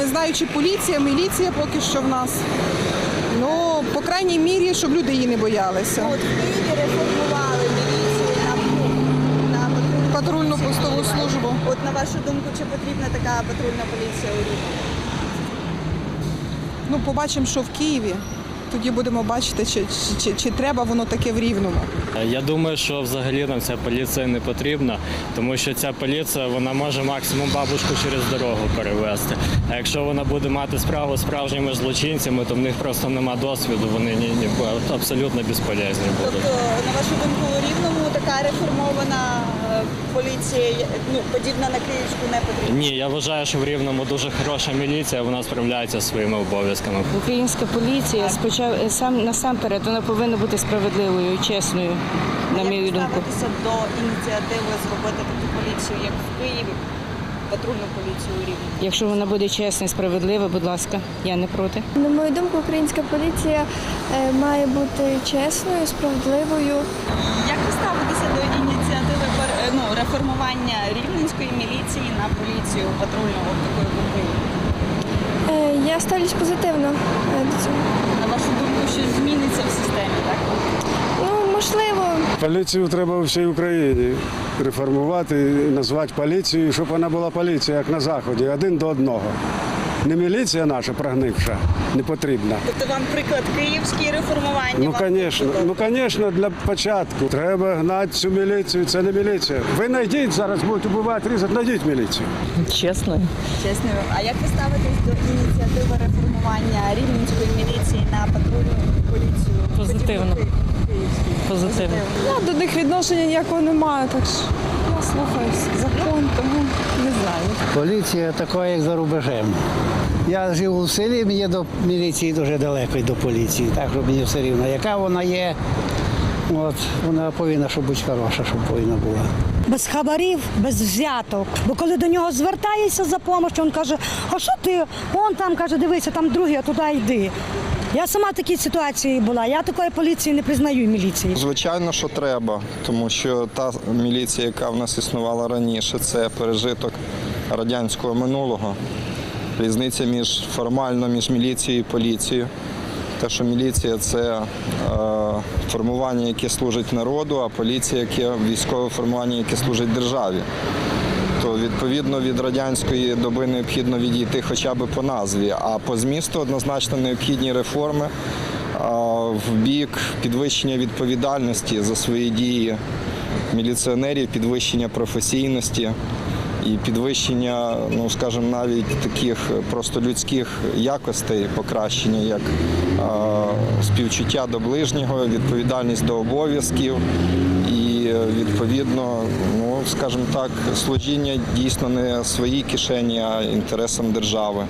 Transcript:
Не знаю, чи поліція, міліція поки що в нас. Ну, по крайній мірі, щоб люди її не боялися. От в Києві реформували міліцію на, на патрульну Патрульну постову службу. От на вашу думку, чи потрібна така патрульна поліція у Рівному? Ну, побачимо, що в Києві. Тоді будемо бачити, чи, чи, чи, чи треба воно таке в рівному. Я думаю, що взагалі нам ця поліція не потрібна, тому що ця поліція вона може максимум бабушку через дорогу перевезти. А якщо вона буде мати справу з справжніми злочинцями, то в них просто нема досвіду, вони ні, ні, абсолютно безполезні будуть. Тобто, на вашу думку, у Рівному така реформована е, поліція, ну, подібна на Київську, не потрібна? Ні, я вважаю, що в Рівному дуже хороша міліція, вона справляється своїми обов'язками. Українська поліція спочатку сам насамперед вона повинна бути справедливою, чесною, на мою Як думку. ставитеся до ініціативи зробити таку поліцію, як в Києві, патрульну поліцію у Рівному? Якщо вона буде чесна і справедлива, будь ласка, я не проти. На мою думку, українська поліція е, має бути чесною, справедливою. Як ви ставитеся до ініціативи пер- е, ну, реформування рівненської міліції на поліцію патрульну от такою в Україні? Е, Я ставлюсь позитивно е, до цього. Вашу думку, щось зміниться в системі, так? Ну, можливо, Поліцію треба у всій Україні реформувати, назвати поліцією, щоб вона була поліція, як на Заході, один до одного. Не міліція наша прогнивша, не потрібна. Тобто вам приклад київський реформування? Ну, звісно, ну, звісно, для початку треба гнати цю міліцію, це не міліція. Ви знайдіть зараз, будуть убивати, різати, знайдіть міліцію. Чесно. Чесно. А як ви ставитесь до ініціативи реформування рівненської міліції на патрульну поліцію? Позитивно. Позитивно. Я до них відношення ніякого немає, так що я слухаюсь закон. Поліція така, як за рубежем. Я живу в селі, мені до міліції дуже далеко і до поліції, так що мені все рівно. Яка вона є, от, вона повинна щоб бути хороша, щоб повинна була. без хабарів, без взяток. Бо коли до нього звертаєшся за допомогою, він каже, а що ти? Он там каже, дивися, там другий, а туди йди. Я сама в такій ситуації була. Я такої поліції не признаю міліції. Звичайно, що треба, тому що та міліція, яка в нас існувала раніше, це пережиток радянського минулого. Різниця між формально між міліцією і поліцією. Те, що міліція це е, формування, яке служить народу, а поліція яке військове формування, яке служить державі. То відповідно від радянської доби необхідно відійти хоча б по назві, а по змісту однозначно необхідні реформи в бік підвищення відповідальності за свої дії міліціонерів, підвищення професійності і підвищення, ну скажімо, навіть таких просто людських якостей, покращення, як а, співчуття до ближнього, відповідальність до обов'язків і е, відповідно, ну скажімо так, служіння дійсно не своїй кишені, а інтересам держави.